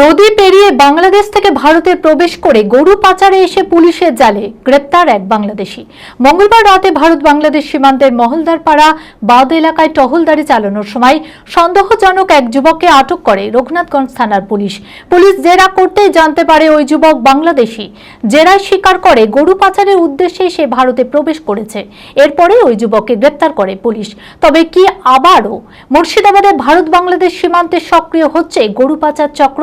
নদী পেরিয়ে বাংলাদেশ থেকে ভারতে প্রবেশ করে গরু পাচারে এসে পুলিশের জালে গ্রেপ্তার এক বাংলাদেশি। মঙ্গলবার রাতে ভারত বাংলাদেশ সীমান্তের মহলদারপাড়া বাদ এলাকায় টহলদারি চালানোর সময় সন্দেহজনক এক যুবককে আটক করে রঘুনাথগঞ্জ থানার পুলিশ। পুলিশ জেরা করতেই জানতে পারে ওই যুবক বাংলাদেশি। জেরায় স্বীকার করে গরু পাচারের উদ্দেশ্যে সে ভারতে প্রবেশ করেছে। এরপরে ওই যুবককে গ্রেপ্তার করে পুলিশ। তবে কি আবারও মুর্শিদাবাদে ভারত বাংলাদেশ সীমান্তে সক্রিয় হচ্ছে গরু পাচার চক্র?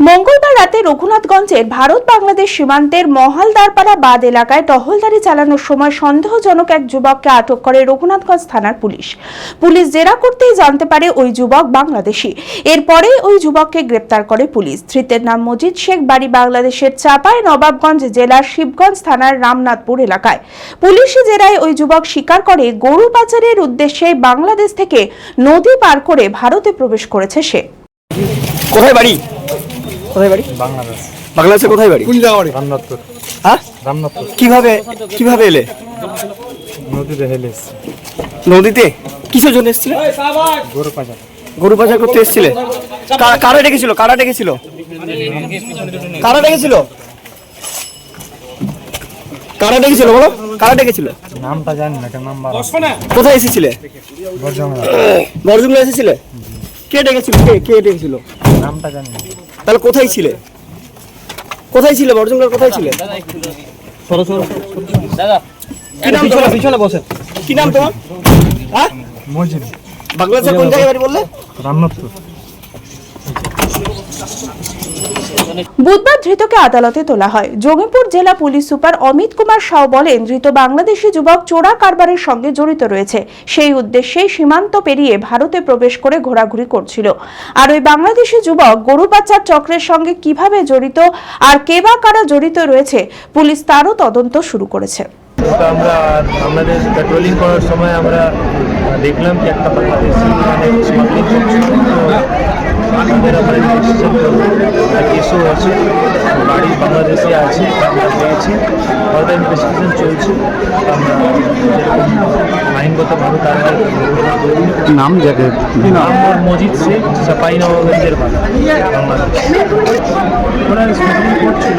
মঙ্গলবার রাতে রঘুনাথগঞ্জের ভারত বাংলাদেশ সীমান্তের মহালদারপাড়া বাদ এলাকায় টহলদারি চালানোর সময় সন্দেহজনক এক যুবককে আটক করে রঘুনাথগঞ্জ থানার পুলিশ। পুলিশ জেরা করতেই জানতে পারে ওই যুবক বাংলাদেশি। এরপরেই ওই যুবককে গ্রেপ্তার করে পুলিশ। ধৃতের নাম মজিদ শেখ, বাড়ি বাংলাদেশের চাপাই নবাবগঞ্জ জেলার শিবগঞ্জ থানার রামনাথপুর এলাকায়। পুলিশি জেরায় ওই যুবক স্বীকার করে গরু পাচারের উদ্দেশ্যে বাংলাদেশ থেকে নদী পার করে ভারতে প্রবেশ করেছে সে। কোথায় বাড়ি? কোথায় বাড়ি? বাংলাদেশ। বাংলাদেশে কোথায় বাড়ি? বাড়ি রামনাথপুর। হ্যাঁ? রামনাথপুর। কীভাবে কীভাবে এলে? নদীতে হেলে নদীতে? কিসের জন্য এসেছিলে? গরু পাচার। গরু পাচার করতে এসেছিলে? কারা ডেকেছিল? কারা ডেকেছিল? কারা ডেকেছিল? কারা ডেকেছিল বলো? কারা ডেকেছিল? নামটা জানি না নাম্বার কোথায় এসেছিলে? বরজুমলা এসেছিলে? কে ডেকেছিল? কে কে ডেকেছিল? নামটা জানি তাহলে কোথায় ছিলে? কোথায় ছিলে বরজুমলার কোথায় ছিলে? কি নাম তোমার? পিছনে বসে। কি নাম তোমার? হ্যাঁ? বাংলাদেশের কোন জায়গায় বাড়ি বললে? রামনাথপুর। বুধবার ধৃতকে আদালতে তোলা হয়। জঙ্গিপুর জেলা পুলিশ সুপার অমিত কুমার সাউ বলেন ধৃত বাংলাদেশি যুবক চোরা কারবারের সঙ্গে জড়িত রয়েছে। সেই উদ্দেশ্যে সীমান্ত পেরিয়ে ভারতে প্রবেশ করে ঘোরাঘুরি করছিল। আর ওই বাংলাদেশি যুবক গরু পাচার চক্রের সঙ্গে কীভাবে জড়িত আর কে বা কারা জড়িত রয়েছে পুলিশ তারও তদন্ত শুরু করেছে। আমরা বাংলাদেশ পেট্রোলিং করার সময় আমরা দেখলাম যে একটা বাংলাদেশি মানে স্মাগলিং তো আমাদের কেসও আছে গাড়ি বাংলাদেশি আছে আমরা পেয়েছি ফর্দার ইনভেস্টিগেশন চলছে। আইনগতভাবে কারবাই নাম যাকে? নাম? মজিদ শেখ সাপাই নবাবগঞ্জের বাংলাদেশ। ওরা স্মাগলিং করছিল